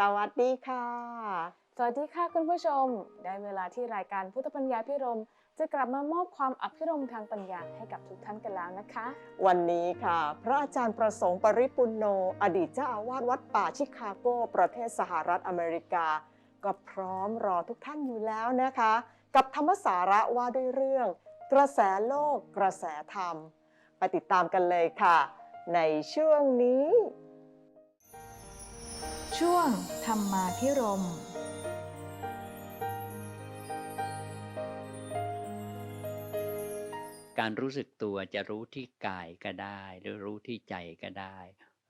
สวัสดีค่ะ สวัสดีค่ะคุณผู้ชม ได้เวลาที่รายการพุทธปัญญาพิรม จะกลับมามอบความอภิรมย์ทางปัญญาให้กับทุกท่านกันแล้วนะคะ วันนี้ค่ะ พระอาจารย์ประสงค์ปริปุณโน อดีตเจ้าอาวาสวัดป่าชิคาโก ประเทศสหรัฐอเมริกา ก็พร้อมรอทุกท่านอยู่แล้วนะคะ กับธรรมสาระว่าด้วยเรื่อง กระแสโลก กระแสธรรม ไปติดตามกันเลยค่ะ ในช่วงนี้ ช่วงธรรมาพิรมการรู้สึกตัวจะรู้ที่กายก็ได้ หรือรู้ที่ใจก็ได้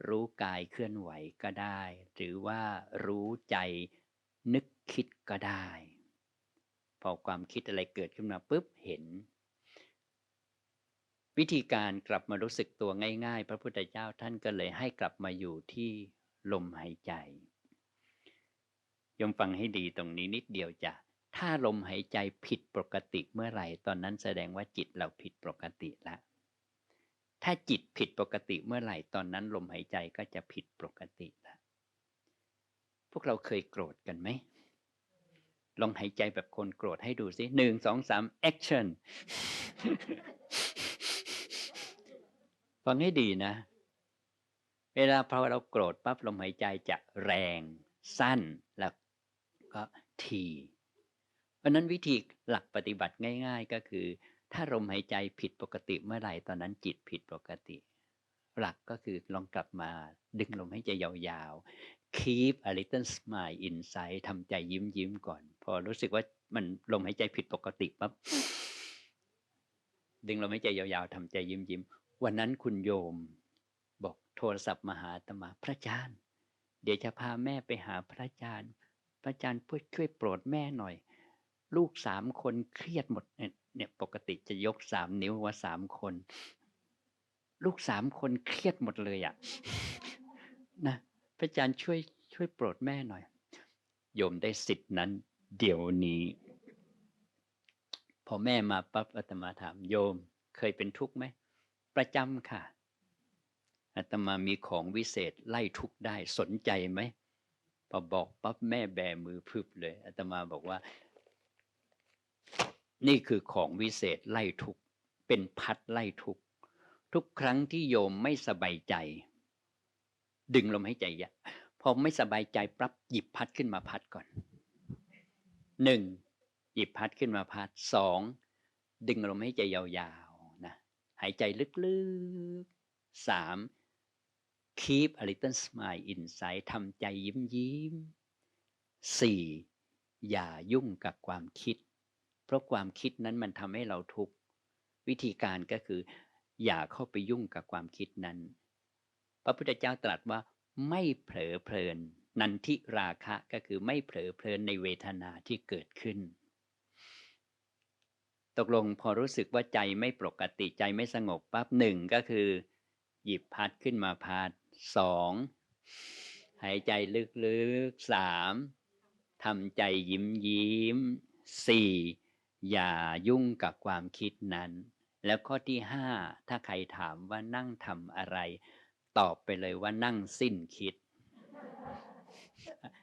รู้กายเคลื่อนไหวก็ได้ หรือว่ารู้ใจนึกคิดก็ได้ พอความคิดอะไรเกิดขึ้นมาปุ๊บเห็น วิธีการกลับมารู้สึกตัวง่าย ๆ พระพุทธเจ้าท่านก็เลยให้กลับมาอยู่ที่ลมหายใจ ยมฟังให้ดีตรงนี้นิดเดียวจ้ะถ้าลมหายใจผิดปกติเมื่อไหร่ ตอนนั้นแสดงว่าจิตเราผิดปกติแล้วถ้าจิตผิดปกติเมื่อไหร่ ตอนนั้นลมหายใจก็จะผิดปกติแล้วพวกเราเคยโกรธกันไหมลองหายใจแบบคนโกรธให้ดูสิหนึ่งสองสามแอคชั่นฟังให้ดีนะ เวลาพอเราโกรธปั๊บลมหายใจจะแรง สั้นแล้ว ก็ทีเพราะนั้นวิธีหลักปฏิบัติง่าย ๆ ก็คือ ถ้าลมหายใจผิดปกติเมื่อไหร่ตอนนั้นจิตผิดปกติ หลักก็คือลองกลับมาดึงลมหายใจยาวๆ keep a little smile inside ทำใจยิ้มยิ้มๆก่อน พอรู้สึกว่ามันลมหายใจผิดปกติปั๊บดึงลมหายใจยาวๆทำใจยิ้มยิ้มๆวันนั้นคุณโยมบอกโทรศัพท์มาหาตมาพระอาจารย์ เดี๋ยวจะพาแม่ไปหาพระอาจารย์ พระอาจารย์ช่วยโปรดแม่หน่อย ลูกสามคนเครียดหมดเนี่ยเนี่ยปกติจะยกสามนิ้วว่าสามคน ลูกสามคนเครียดหมดเลยอะ่ะนะพระอาจารย์ช่วยช่วยโปรดแม่หน่อย โยมได้สิทธินั้น เดี๋ยวนี้ พอแม่มาปั๊บอาตมาถามโยม เคยเป็นทุกข์ไหมประจำค่ะอาตมามีของวิเศษไล่ทุกข์ได้สนใจไหม พอบอกปั๊บแม่แบมือพึบเลยอาตมาบอกว่า นี่คือของวิเศษไล่ทุกเป็นพัดไล่ทุกทุกครั้งที่โยมไม่สบายใจ ดึงลมหายใจยะพอไม่สบายใจปั๊บหยิบพัดขึ้นมาพัดก่อนหนึ่งหยิบพัดขึ้นมาพัดสองดึงลมหายใจยาวๆนะหายใจลึกๆสาม keep a little smile inside ทำใจยิ้มยิ้มสี่อย่ายุ่งกับความคิด เพราะความคิดนั้นมันทำให้เราทุกข์วิธีการก็คือ อย่าเข้าไปยุ่งกับความคิดนั้น พระพุทธเจ้าตรัสว่าไม่เผลอเพลิน นันทิราคะก็คือไม่เผลอเพลินในเวทนาที่เกิดขึ้น ตกลงพอรู้สึกว่าใจไม่ปกติใจไม่สงบปั๊บหนึ่งก็คือ หยิบพัดขึ้นมาพัด สองหายใจลึกๆสามทำใจยิ้มยิ้มสี่อย่ายุ่งกับความคิดนั้น แล้วข้อที่ห้าถ้าใครถามว่านั่งทำอะไร ตอบไปเลยว่านั่งสิ้นคิด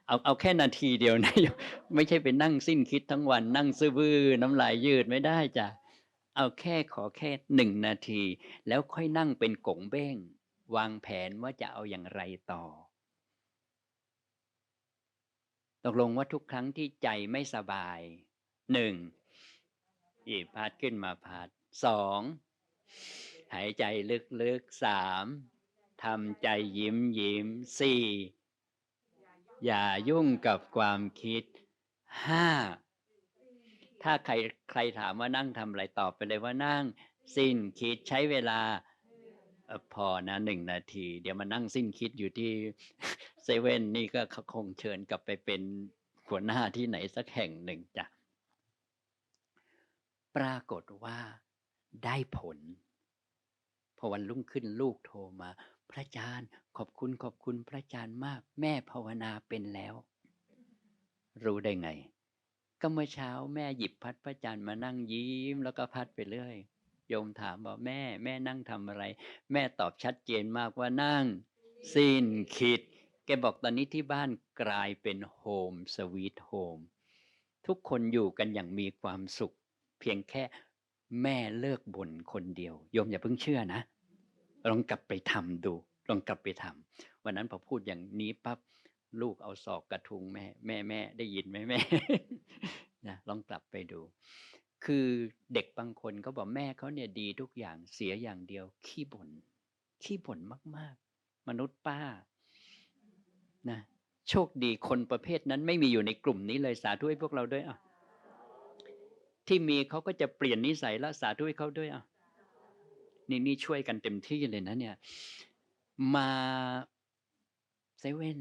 เอาเอาแค่นาทีเดียวนะไม่ใช่ไปนั่งสิ้นคิดทั้งวัน นั่งซื่อบื้อน้ำลายยืดไม่ได้จ้ะเอาแค่ขอแค่หนึ่งนาที แล้วค่อยนั่งเป็นกงเบ้ง วางแผนว่าจะเอาอย่างไรต่อ ตกลงว่าทุกครั้งที่ใจไม่สบายหนึ่งหยิบพัดขึ้นมาพัดสองหายใจลึกๆสามทำใจยิ้มยิ้มสี่อย่ายุ่งกับความคิดห้าถ้าใครใครถามว่านั่งทำอะไรตอบไปเลยว่านั่ง สิ้นคิดใช้เวลา พอนะหนึ่งนาที เดี๋ยวมานั่งสิ้นคิดอยู่ที่เซเว่นนี่ก็คงเชิญกลับไปเป็นหัวหน้าที่ไหนสักแห่งหนึ่งจ้ะปรากฏว่าได้ผล พอวันรุ่งขึ้นลูกโทรมา พระอาจารย์ ขอบคุณขอบคุณพระอาจารย์มาก แม่ภาวนาเป็นแล้ว รู้ได้ไง ก็เมื่อเช้าแม่หยิบพัดพระอาจารย์มานั่งยิ้มแล้วก็พัดไปเรื่อย โยมถามบอกแม่แม่นั่งทำอะไร แม่ตอบชัดเจนมากว่านั่ง สิ้นคิด แกบอกตอนนี้ที่บ้านกลายเป็นโฮมสวีทโฮมทุกคนอยู่กันอย่างมีความสุข เพียงแค่แม่เลิกบ่นคนเดียว โยมอย่าเพิ่งเชื่อนะ ลองกลับไปทำดู ลองกลับไปทำวันนั้นพอพูดอย่างนี้ปั๊บลูกเอาศอกกระทุงแม่ แม่แม่ได้ยินไหมแม่นะลองกลับไปดู คือเด็กบางคนเขาบอกแม่เขาเนี่ยดีทุกอย่างเสียอย่างเดียว ขี้บ่นขี้บ่นมาก ๆ มนุษย์ป้านะโชคดีคนประเภทนั้นไม่มีอยู่ในกลุ่มนี้เลยสาธุให้พวกเราด้วยอะที่มีเขาก็จะเปลี่ยนนิสัยแล้วสาธุให้เขาด้วยอะนี่นี่ช่วยกันเต็มที่เลยนะเนี่ย มาเซเว่น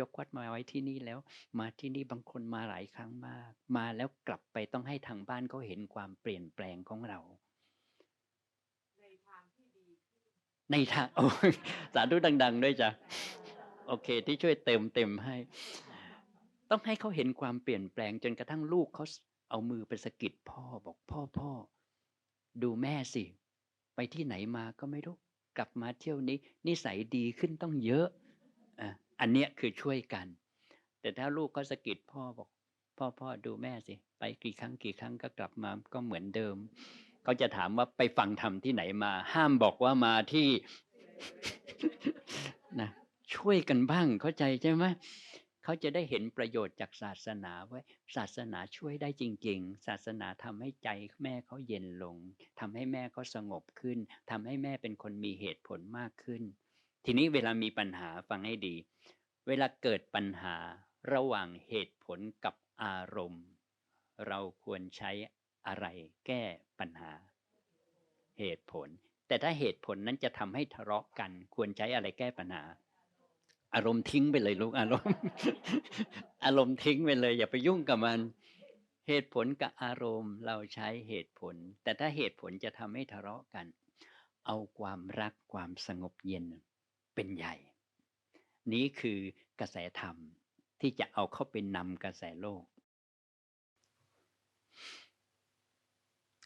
ยกวัดมาไว้ที่นี่แล้ว มาที่นี่บางคนมาหลายครั้งมาก มาแล้วกลับไปต้องให้ทางบ้านเขาเห็นความเปลี่ยนแปลงของเราในทางโอ้สาธุดัง ๆ ด้วยจ้ะโอเค ที่ช่วยเติมเต็มให้ ต้องให้เขาเห็นความเปลี่ยนแปลงจนกระทั่งลูกเขาเอามือไปสะกิดพ่อบอกพ่อพ่อดูแม่สิ ไปที่ไหนมาก็ไม่รู้ กลับมาเที่ยวนี้ นิสัยดีขึ้นต้องเยอะอะ อันเนี้ยคือช่วยกัน แต่ถ้าลูกเขาสะกิดพ่อบอก พ่อพ่อดูแม่สิ ไปกี่ครั้งกี่ครั้งก็กลับมาก็เหมือนเดิม เขาจะถามว่าไปฟังธรรมที่ไหนมา ห้ามบอกว่ามาที่นะช่วยกันบ้างเข้าใจใช่ไหมเขาจะได้เห็นประโยชน์จากศาสนาว่าศาสนาช่วยได้จริง ๆ ศาสนาทำให้ใจแม่เขาเย็นลงทำให้แม่เขาสงบขึ้นทำให้แม่เป็นคนมีเหตุผลมากขึ้น ทีนี้เวลามีปัญหาฟังให้ดี เวลาเกิดปัญหาระหว่างเหตุผลกับอารมณ์ เราควรใช้อะไรแก้ปัญหา เหตุผล แต่ถ้าเหตุผลนั้นจะทำให้ทะเลาะกัน ควรใช้อะไรแก้ปัญหา อารมณ์ทิ้งไปเลยลูกอารมณ์ อารมณ์ทิ้งไปเลย อย่าไปยุ่งกับมัน เหตุผลกับอารมณ์เราใช้เหตุผล แต่ถ้าเหตุผลจะทำให้ทะเลาะกัน เอาความรักความสงบเย็น เป็นใหญ่ นี้คือกระแสธรรมที่จะเอาเข้าไปนำกระแสโลก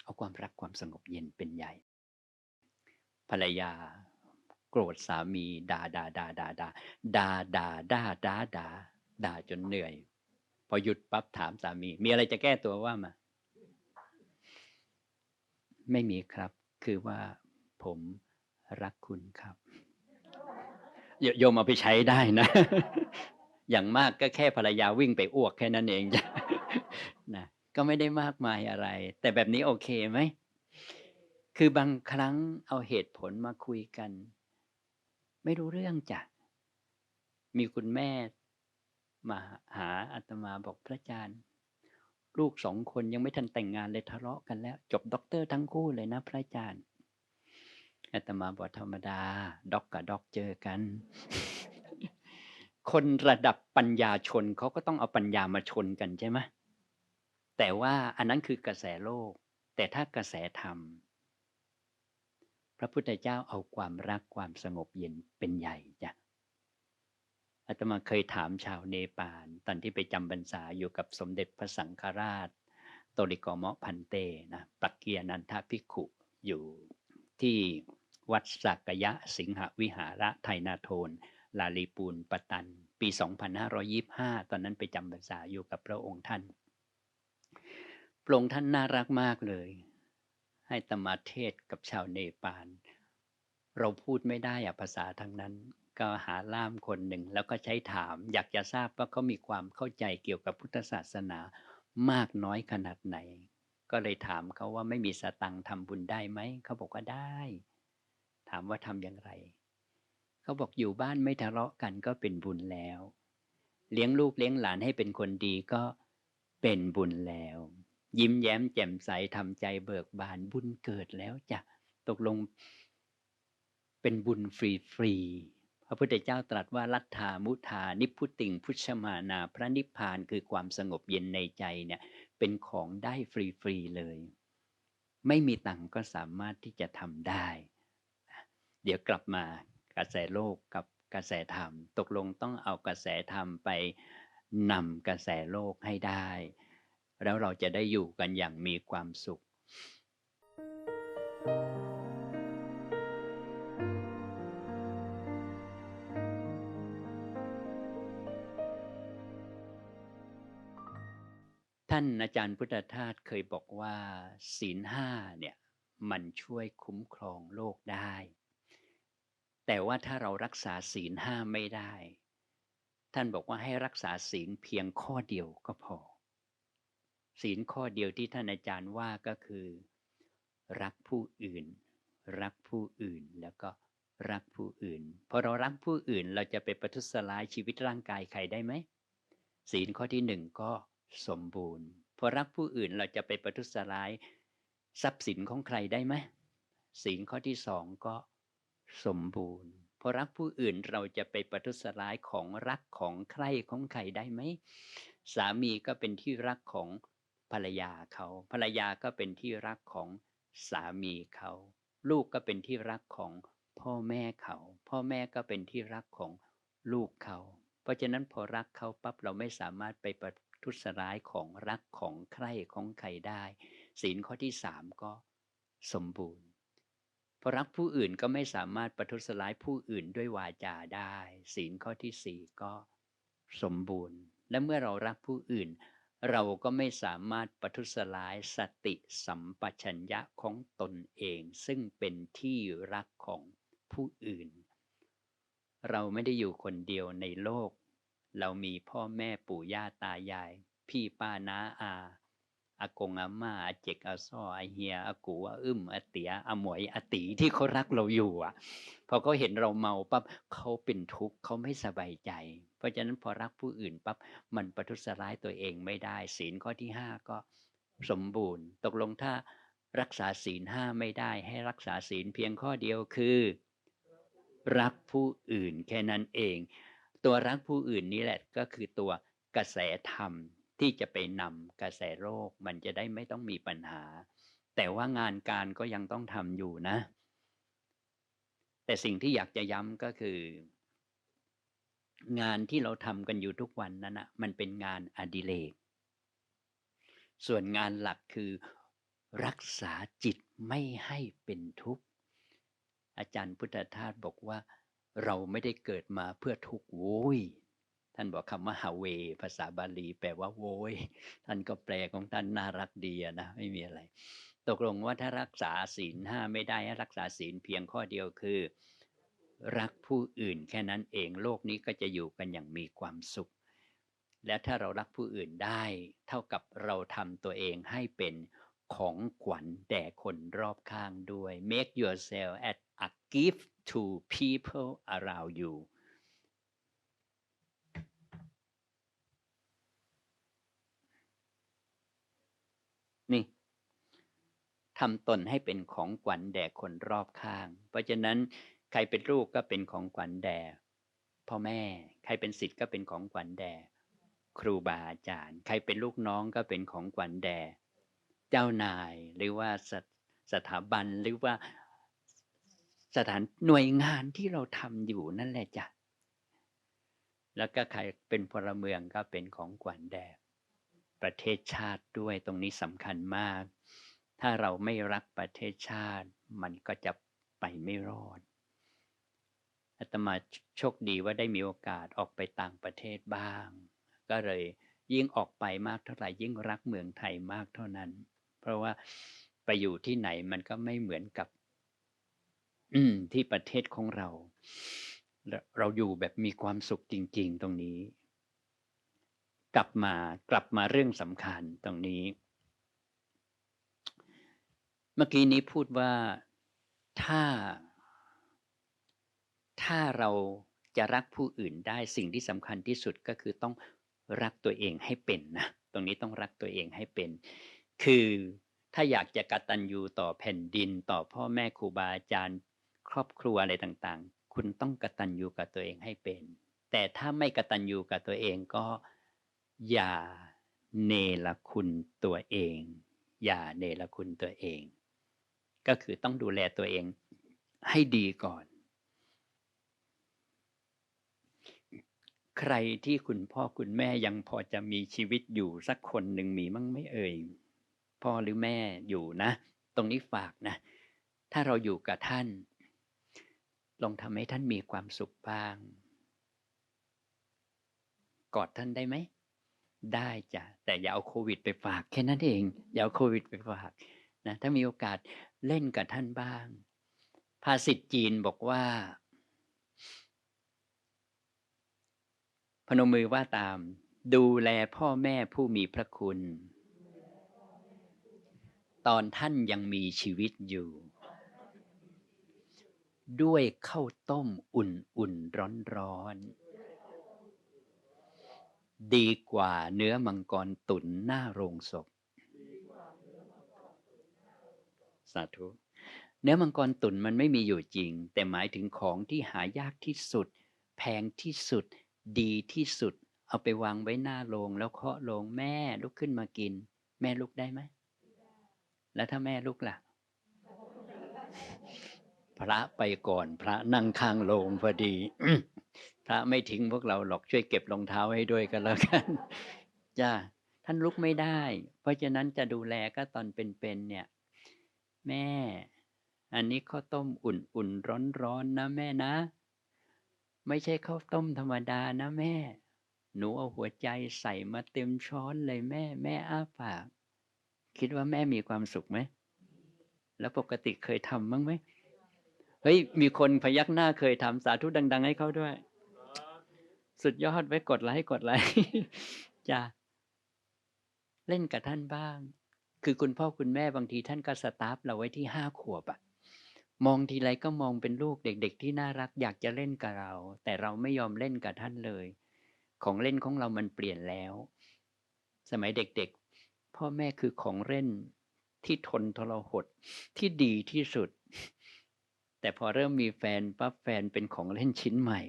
เอาความรักความสงบเย็นเป็นใหญ่ ภรรยาโกรธสามีด่าด่าด่าด่าด่าด่าด่าด่าด่าด่าด่าจนเหนื่อย พอหยุดปั๊บถามสามี มีอะไรจะแก้ตัวว่ามา ไม่มีครับ คือว่าผมรักคุณครับ โยยมเอาไปใช้ได้นะ อย่างมากก็แค่ภรรยาวิ่งไปอ้วกแค่นั้นเองจ้ะนะก็ไม่ได้มากมายอะไร แต่แบบนี้โอเคไหม คือบางครั้งเอาเหตุผลมาคุยกัน ไม่รู้เรื่องจ้ะ มีคุณแม่มาหาอาตมาบอกพระอาจารย์ ลูกสองคนยังไม่ทันแต่งงานเลยทะเลาะกันแล้ว จบด็อกเตอร์ทั้งคู่เลยนะพระอาจารย์ อาตมาบอกธรรมดา ด็อกกับด็อกเจอกัน คนระดับปัญญาชนเขาก็ต้องเอาปัญญามาชนกันใช่ไหมแต่ว่าอันนั้นคือกระแสโลก แต่ถ้ากระแสธรรม พระพุทธเจ้าเอาความรักความสงบเย็นเป็นใหญ่จ้ะอาตมาเคยถามชาวเนปาลตอนที่ไปจำพรรษาอยู่กับสมเด็จพระสังฆราช โตริกอมะพันเตนะปักเกียนันทภิกขุอยู่ที่ วัดสักยะสิงหวิหาระไทยนาโทน ลาลีปูนปตัน ปี 2525 ตอนนั้นไปจำพรรษาอยู่กับพระองค์ท่าน พระองค์ท่านน่ารักมากเลย ให้ตมาเทศกับชาวเนปาล เราพูดไม่ได้อะภาษาทางนั้น ก็หาล่ามคนหนึ่ง แล้วก็ใช้ถาม อยากจะทราบว่าเขามีความเข้าใจเกี่ยวกับพุทธศาสนามากน้อยขนาดไหน ก็เลยถามเขาว่าไม่มีสตังค์ทำบุญได้ไหม เขาบอกว่าได้ ถามว่าทำอย่างไร เขาบอกอยู่บ้านไม่ทะเลาะกันก็เป็นบุญแล้ว เลี้ยงลูกเลี้ยงหลานให้เป็นคนดีก็เป็นบุญแล้ว ยิ้มแย้มแจ่มใสทำใจเบิกบานบุญเกิดแล้วจะตกลง เป็นบุญฟรีๆพระพุทธเจ้าตรัสว่าลัทธามุทานิพุติงพุชมานาพระนิพพานคือความสงบเย็นในใจเนี่ยเป็นของได้ฟรีๆเลย ไม่มีตังก็สามารถที่จะทำได้ เดี๋ยวกลับมากระแสโลกกับกระแสธรรม ตกลงต้องเอากระแสธรรมไปนำกระแสโลกให้ได้ แล้วเราจะได้อยู่กันอย่างมีความสุข ท่านอาจารย์พุทธทาสเคยบอกว่าศีลห้าเนี่ยมันช่วยคุ้มครองโลกได้ แต่ว่าถ้าเรารักษาศีลห้าไม่ได้ ท่านบอกว่าให้รักษาศีลเพียงข้อเดียวก็พอ ศีลข้อเดียวที่ท่านอาจารย์ว่าก็คือ รักผู้อื่น รักผู้อื่นแล้วก็รักผู้อื่น พอเรารักผู้อื่นเราจะไปประทุษร้ายชีวิตร่างกายใครได้ไหมศีลข้อที่หนึ่งก็สมบูรณ์ พอรักผู้อื่นเราจะไปประทุษร้าย ทรัพย์สินของใครได้ไหมศีลข้อที่สองก็ สมบูรณ์พอรักผู้อื่นเราจะไปประทุษร้ายของรักของใครของใครได้ไหมสามีก็เป็นที่รักของภรรยาเขาภรรยาก็เป็นที่รักของสามีเขา ลูกก็เป็นที่รักของพ่อแม่เขา พ่อแม่ก็เป็นที่รักของลูกเขา เพราะฉะนั้นพอรักเขาปั๊บเราไม่สามารถไปประทุษร้ายของรักของใครของใครได้ ศีลข้อที่สามก็สมบูรณ์ พอรักผู้อื่นก็ไม่สามารถประทุษร้ายผู้อื่นด้วยวาจาได้ ศีลข้อที่สี่ก็สมบูรณ์ และเมื่อเรารักผู้อื่น เราก็ไม่สามารถประทุษร้ายสติสัมปชัญญะของตนเอง ซึ่งเป็นที่รักของผู้อื่น เราไม่ได้อยู่คนเดียวในโลก เรามีพ่อแม่ปู่ย่าตายาย พี่ป้าน้าอา อากงอาม่าอาเจกอาซ้ออาเฮียอากูอาอึ้มอาเตียอาหมวยอาตีที่เขารักเราอยู่อะพอเขาเห็นเราเมาปั๊บเขาเป็นทุกข์เขาไม่สบายใจ เพราะฉะนั้นพอรักผู้อื่นปั๊บมันประทุษร้ายตัวเองไม่ได้ ศีลข้อที่ห้าก็สมบูรณ์ ตกลงถ้ารักษาศีลห้าไม่ได้ ให้รักษาศีลเพียงข้อเดียวคือ รักผู้อื่นแค่นั้นเอง ตัวรักผู้อื่นนี้แหละก็คือตัวกระแสธรรม ที่จะไปนำกระแสโลกมันจะได้ไม่ต้องมีปัญหา แต่ว่างานการก็ยังต้องทำอยู่นะ แต่สิ่งที่อยากจะย้ำก็คือ งานที่เราทำกันอยู่ทุกวันนั้นนะมันเป็นงานอดิเรกส่วนงานหลักคือรักษาจิตไม่ให้เป็นทุกข์ อาจารย์พุทธทาสบอกว่า เราไม่ได้เกิดมาเพื่อทุกข์โว้ย ท่านบอกคำว่าฮาเว ภาษาบาลี แปลว่าโวยท่านก็แปลของท่านน่ารักดีนะไม่มีอะไร ตกลงว่าถ้ารักษาศีลห้าไม่ได้รักษาศีลเพียงข้อเดียวคือ รักผู้อื่นแค่นั้นเองโลกนี้ก็จะอยู่กันอย่างมีความสุข และถ้าเรารักผู้อื่นได้ เท่ากับเราทำตัวเองให้เป็นของขวัญแด่คนรอบข้างด้วย make yourself as a gift to people around you นี่ ทำตนให้เป็นของขวัญแด่คนรอบข้าง เพราะฉะนั้นใครเป็นลูกก็เป็นของขวัญแด่พ่อแม่ ใครเป็นศิษย์ก็เป็นของขวัญแด่ครูบาอาจารย์ ใครเป็นลูกน้องก็เป็นของขวัญแด่เจ้านายหรือว่าสสถาบันหรือว่าสถานหน่วยงานที่เราทำอยู่นั่นแหละจ้ะแล้วก็ใครเป็นพลเมืองก็เป็นของขวัญแด่ประเทศชาติด้วยตรงนี้สำคัญมาก ถ้าเราไม่รักประเทศชาติ มันก็จะไปไม่รอดอาตมาโชคดีว่าได้มีโอกาสออกไปต่างประเทศบ้าง ก็เลยยิ่งออกไปมากเท่าไหร่ยิ่งรักเมืองไทยมากเท่านั้น เพราะว่าไปอยู่ที่ไหนมันก็ไม่เหมือนกับ อืมที่ประเทศของเรา เราอยู่แบบมีความสุขจริง ๆ ตรงนี้ กลับมากลับมาเรื่องสำคัญตรงนี้ เมื่อกี้นี้พูดว่าถ้า ถ้าเราจะรักผู้อื่นได้สิ่งที่สำคัญที่สุดก็คือต้องรักตัวเองให้เป็นนะตรงนี้ต้องรักตัวเองให้เป็น คือถ้าอยากจะกตัญญูต่อแผ่นดินต่อพ่อแม่ครูบาอาจารย์ครอบครัวอะไรต่างๆ คุณต้องกตัญญูกับตัวเองให้เป็น แต่ถ้าไม่กตัญญูกับตัวเองก็อย่าเนรคุณตัวเอง อย่าเนรคุณตัวเอง ก็คือต้องดูแลตัวเองให้ดีก่อน ใครที่คุณพ่อคุณแม่ยังพอจะมีชีวิตอยู่สักคนหนึ่งมีมั้งไม่เอ่ย พ่อหรือแม่อยู่นะ ตรงนี้ฝากนะ ถ้าเราอยู่กับท่าน ลองทำให้ท่านมีความสุขบ้าง กอดท่านได้ไหมได้จ้ะแต่อย่าเอาโควิดไปฝาก แค่นั้นเอง อย่าเอาโควิดไปฝากนะถ้ามีโอกาส เล่นกับท่านบ้าง ภาษิตจีนบอกว่า พนมมือว่าตาม ดูแลพ่อแม่ผู้มีพระคุณ ตอนท่านยังมีชีวิตอยู่ ด้วยข้าวต้มอุ่นๆร้อนๆ ดีกว่าเนื้อมังกรตุ๋นหน้าโรงศพ สาธุ เนื้อมังกรตุ๋นมันไม่มีอยู่จริง แต่หมายถึงของที่หายากที่สุด แพงที่สุด ดีที่สุด เอาไปวางไว้หน้าโรงแล้วเคาะโรงแม่ลุกขึ้นมากิน แม่ลุกได้ไหม แล้วถ้าแม่ลุกล่ะ พระไปก่อนพระนั่งข้างโรงพอดีพระไม่ทิ้งพวกเราหรอกช่วยเก็บรองเท้าให้ด้วยกันแล้วกันจ้าท่านลุกไม่ได้ เพราะฉะนั้นจะดูแลก็ตอนเป็นๆเนี่ย แม่ อันนี้ข้าวต้มอุ่นๆร้อนๆนะแม่นะ ไม่ใช่ข้าวต้มธรรมดานะแม่ หนูเอาหัวใจใส่มาเต็มช้อนเลยแม่ แม่อ้าปาก คิดว่าแม่มีความสุขไหม แล้วปกติเคยทำบ้างไหมเฮ้ย มีคนพยักหน้าเคยทำสาธุดัง ๆ ให้เขาด้วย สุดยอดไว้กดไลค์กดไลค์จ้าเล่นกับท่านบ้าง คือคุณพ่อคุณแม่บางทีท่านก็สตาฟเราไว้ที่ห้าขวบอะมองทีไรก็มองเป็นลูกเด็กๆ ที่น่ารักอยากจะเล่นกับเรา แต่เราไม่ยอมเล่นกับท่านเลย ของเล่นของเรามันเปลี่ยนแล้ว สมัยเด็กๆ พ่อแม่คือของเล่นที่ทนทรหดที่ดีที่สุด แต่พอเริ่มมีแฟนปั๊บแฟนเป็นของเล่นชิ้นใหม่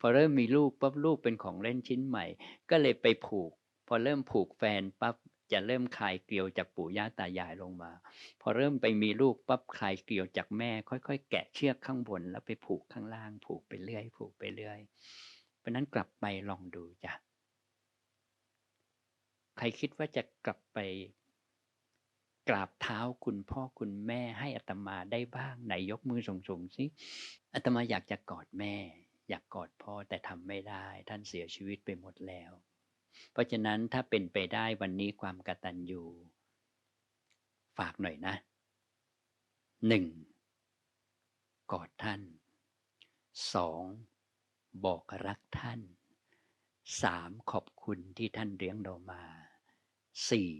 พอเริ่มมีลูกปั๊บลูกเป็นของเล่นชิ้นใหม่ ก็เลยไปผูก พอเริ่มผูกแฟนปั๊บ จะเริ่มคลายเกลียวจากปู่ย่าตายายลงมา พอเริ่มไปมีลูกปั๊บคลายเกลียวจากแม่ ค่อย ๆ แกะเชือกข้างบน แล้วไปผูกข้างล่าง ผูกไปเรื่อย ผูกไปเรื่อย เพราะนั้นกลับไปลองดูจ้ะใครคิดว่าจะกลับไปกราบเท้าคุณพ่อคุณแม่ให้อัตมาได้บ้างไหนยกมือส่งๆสิอัตมาอยากจะกอดแม่ อยากกอดพ่อแต่ทำไม่ได้ ท่านเสียชีวิตไปหมดแล้ว เพราะฉะนั้นถ้าเป็นไปได้วันนี้ความกตัญญูฝากหน่อยนะหนึ่งกอดท่านสองบอกรักท่านสามขอบคุณที่ท่านเลี้ยงเรามาสี่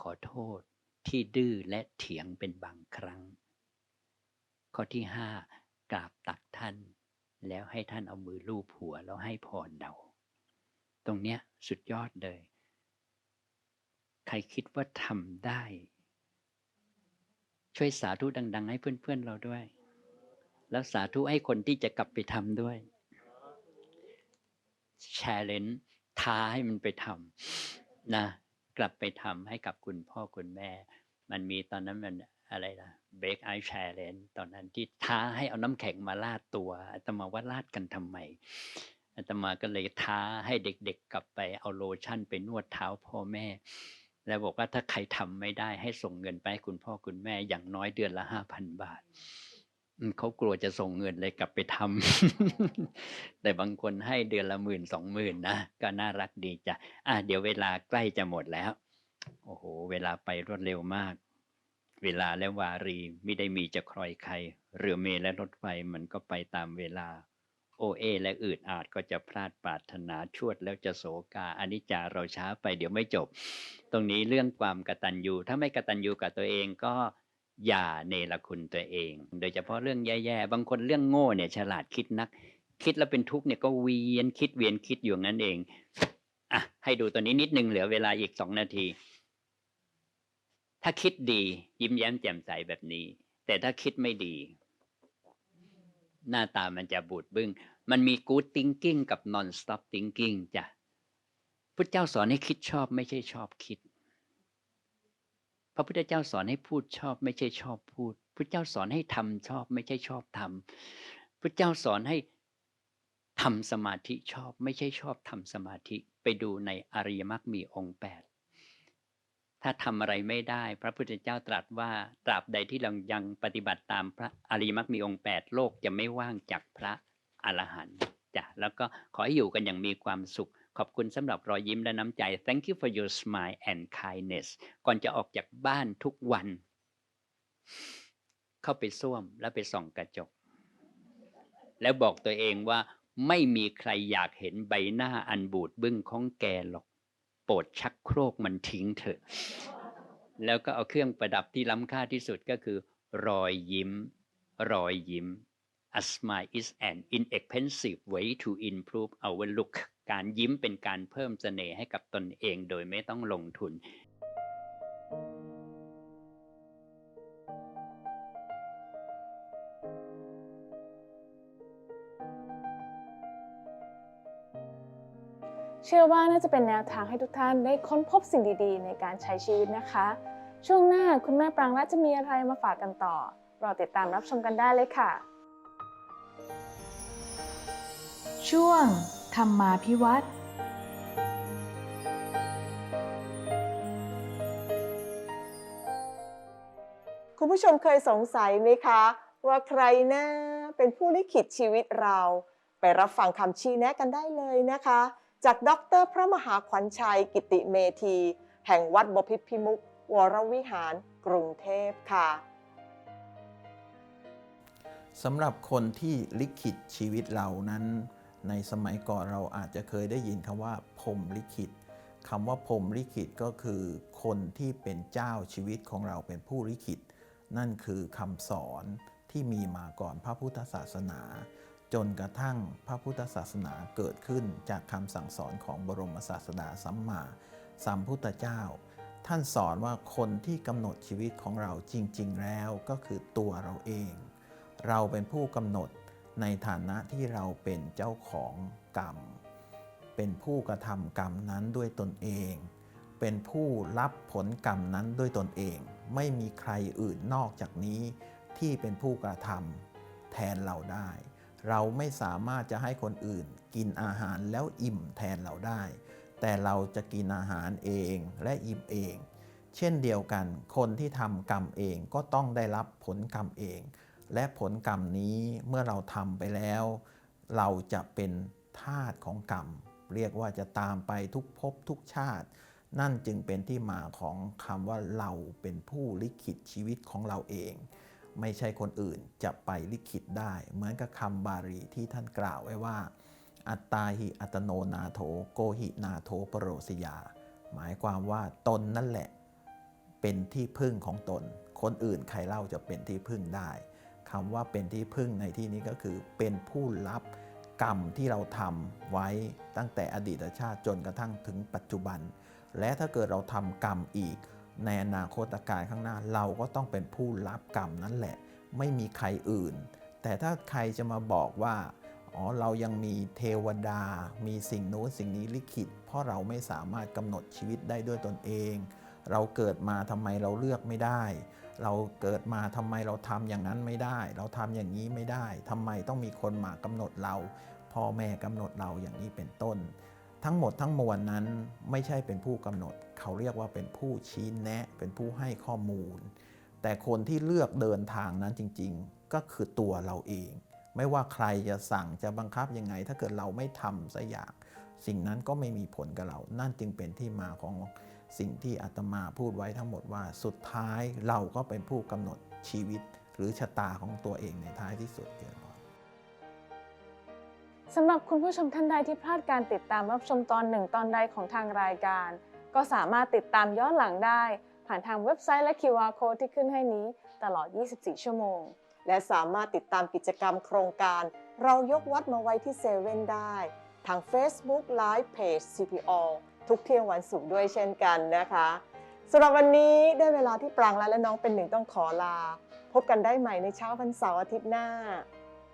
ขอโทษที่ดื้อและเถียงเป็นบางครั้ง ข้อที่ห้ากราบตักท่าน แล้วให้ท่านเอามือลูบหัวแล้วให้พรเรา ตรงเนี้ยสุดยอดเลย ใครคิดว่าทำได้ ช่วยสาธุดัง ๆ ให้เพื่อน ๆ เราด้วย แล้วสาธุให้คนที่จะกลับไปทำด้วยแชร์เลนท้าให้มันไปทำนะ กลับไปทำให้กับคุณพ่อคุณแม่ มันมีตอนนั้นมันอะไรนะเบรกไอแชร์เลนตอนนั้นที่ท้าให้เอาน้ำแข็งมาลาดตัวอาตมาว่าลาดกันทำไม อาตมาก็เลยท้าให้เด็กๆกลับไปเอาโลชั่นไปนวดเท้าพ่อแม่ แล้วบอกว่าถ้าใครทำไม่ได้ให้ส่งเงินไปให้คุณพ่อคุณแม่อย่างน้อยเดือนละห้าพันบาทเขากลัวจะส่งเงินเลยกลับไปทำ แต่บางคนให้เดือนละหมื่นสองหมื่นนะ ก็น่ารักดีจ้ะ อะเดี๋ยวเวลาใกล้จะหมดแล้ว โอ้โห เวลาไปรวดเร็วมาก เวลาและวารีไม่ได้มีจะครอยใคร เรือเมลและรถไฟมันก็ไปตามเวลา โอเอและอืดอาจก็จะพลาดปรารถนาชวดแล้วจะโศกาอนิจจาเราช้าไปเดี๋ยวไม่จบ ตรงนี้เรื่องความกตัญญูถ้าไม่กตัญญูกับตัวเองก็อย่าเนรคุณตัวเอง โดยเฉพาะเรื่องแย่ๆ บางคนเรื่องโง่เนี่ยฉลาดคิดนัก คิดแล้วเป็นทุกข์เนี่ยก็เวียนคิดเวียนคิดอยู่งนั้นเองอะให้ดูตัวนี้นิดนึงเหลือเวลาอีกสองนาที ถ้าคิดดียิ้มแย้มแจ่มใสแบบนี้ แต่ถ้าคิดไม่ดี หน้าตามันจะบูดบึ้ง มันมี good thinking กับ non stop thinking จ้ะพุทธเจ้าสอนให้คิดชอบไม่ใช่ชอบคิด พระพุทธเจ้าสอนให้พูดชอบ ไม่ใช่ชอบพูด พุทธเจ้าสอนให้ทำชอบ ไม่ใช่ชอบทำพุทธเจ้าสอนให้ทำสมาธิชอบ ไม่ใช่ชอบทำสมาธิไปดูในอริยมรรคมีองค์แปด ถ้าทำอะไรไม่ได้ พระพุทธเจ้าตรัสว่าตราบใดที่เรายังปฏิบัติตามพระอริมรรคมีองค์แปดโลกจะไม่ว่างจากพระอรหันต์จ้ะแล้วก็ขอให้อยู่กันอย่างมีความสุข ขอบคุณสำหรับรอยยิ้มและน้ำใจ thank you for your smile and kindness ก่อนจะออกจากบ้านทุกวัน เข้าไปส้วมแล้วไปส่องกระจก แล้วบอกตัวเองว่าไม่มีใครอยากเห็นใบหน้าอันบูดบึ้งของแกหรอก โปรดชักโครกมันทิ้งเถอะ แล้วก็เอาเครื่องประดับที่ล้ำค่าที่สุดก็คือ รอยยิ้ม รอยยิ้ม A smile is an inexpensive way to improve our look การยิ้มเป็นการเพิ่มเสน่ห์ให้กับตนเองโดยไม่ต้องลงทุน เชื่อว่าน่าจะเป็นแนวทางให้ทุกท่านได้ค้นพบสิ่งดีๆ ในการใช้ชีวิตนะคะ ช่วงหน้าคุณแม่ปรางรัตจะมีอะไรมาฝากกันต่อ รอติดตามรับชมกันได้เลยค่ะ ช่วงธรรมาพิวัตรคุณผู้ชมเคยสงสัยไหมคะ ว่าใครนะเป็นผู้ลิขิตชีวิตเรา ไปรับฟังคำชี้แนะกันได้เลยนะคะ จากดรพระมหาขวัญชัยกิติเมธี แห่งวัดบพิตรพิมุก วรวิหารกรุงเทพค่ะสำหรับคนที่ลิขิตชีวิตเรานั้น ในสมัยก่อนเราอาจจะเคยได้ยินคำว่าพรมลิขิตคำว่าพรมลิขิตก็คือคนที่เป็นเจ้าชีวิตของเราเป็นผู้ลิขิต นั่นคือคำสอนที่มีมาก่อนพระพุทธศาสนา จนกระทั่งพระพุทธศาสนาเกิดขึ้นจากคำสั่งสอนของบรมศาสดาสัมมาสัมพุทธเจ้า ท่านสอนว่าคนที่กำหนดชีวิตของเราจริง ๆ แล้วก็คือตัวเราเอง เราเป็นผู้กำหนดในฐานะที่เราเป็นเจ้าของกรรม เป็นผู้กระทำกรรมนั้นด้วยตนเอง เป็นผู้รับผลกรรมนั้นด้วยตนเอง ไม่มีใครอื่นนอกจากนี้ที่เป็นผู้กระทำแทนเราได้ เราไม่สามารถจะให้คนอื่น กินอาหารแล้วอิ่มแทนเราได้ แต่เราจะกินอาหารเองและอิ่มเอง เช่นเดียวกัน คนที่ทำกรรมเองก็ต้องได้รับผลกรรมเอง และผลกรรมนี้เมื่อเราทำไปแล้ว เราจะเป็นทาสของกรรม เรียกว่าจะตามไปทุกภพทุกชาติ นั่นจึงเป็นที่มาของคำว่าเราเป็นผู้ลิขิตชีวิตของเราเอง ไม่ใช่คนอื่นจะไปลิขิตได้ เหมือนกับคำบาลีที่ท่านกล่าวไว้ว่า อัตตาหิอัตโนนาโถโกหินาโถปรโรสยา หมายความว่าตนนั่นแหละ เป็นที่พึ่งของตน คนอื่นใครเล่าจะเป็นที่พึ่งได้คำว่าเป็นที่พึ่งในที่นี้ก็คือเป็นผู้รับกรรมที่เราทำไว้ตั้งแต่อดีตชาติจนกระทั่งถึงปัจจุบัน และถ้าเกิดเราทำกรรมอีก ในอนาคตการข้างหน้าเราก็ต้องเป็นผู้รับกรรมนั่นแหละ ไม่มีใครอื่น แต่ถ้าใครจะมาบอกว่าอ๋อเรายังมีเทวดา มีสิ่งโน้นสิ่งนี้ลิขิต เพราะเราไม่สามารถกำหนดชีวิตได้ด้วยตนเอง เราเกิดมาทำไมเราเลือกไม่ได้ เราเกิดมาทำไมเราทำอย่างนั้นไม่ได้ เราทำอย่างนี้ไม่ได้ทำไมต้องมีคนมากำหนดเราพ่อแม่กำหนดเราอย่างนี้เป็นต้น ทั้งหมดทั้งมวลนั้นไม่ใช่เป็นผู้กำหนด เขาเรียกว่าเป็นผู้ชี้แนะ เป็นผู้ให้ข้อมูล แต่คนที่เลือกเดินทางนั้นจริง ๆ ก็คือตัวเราเอง ไม่ว่าใครจะสั่งจะบังคับยังไง ถ้าเกิดเราไม่ทำสักอย่าง สิ่งนั้นก็ไม่มีผลกับเรา นั่นจึงเป็นที่มาของสิ่งที่อาตมาพูดไว้ทั้งหมดว่า สุดท้ายเราก็เป็นผู้กำหนดชีวิต หรือชะตาของตัวเองในท้ายที่สุดเสำหรับคุณผู้ชมท่านใดที่พลาดการติดตามรับชมตอนหนึ่งตอนใดของทางรายการ ก็สามารถติดตามย้อนหลังได้ ผ่านทางเว็บไซต์และ QR Code ที่ขึ้นให้นี้ตลอด 24 ชั่วโมง และสามารถติดตามกิจกรรมโครงการ เรายกวัดมาไว้ที่เซเว่นได้ ทาง Facebook Live Page CPO ทุกเที่ยงวันศุกร์ด้วยเช่นกันนะคะสำหรับวันนี้ได้เวลาที่ปรางและและน้องเป็นหนึ่งต้องขอลา พบกันได้ใหม่ในเช้าวันเสาร์อาทิตย์หน้า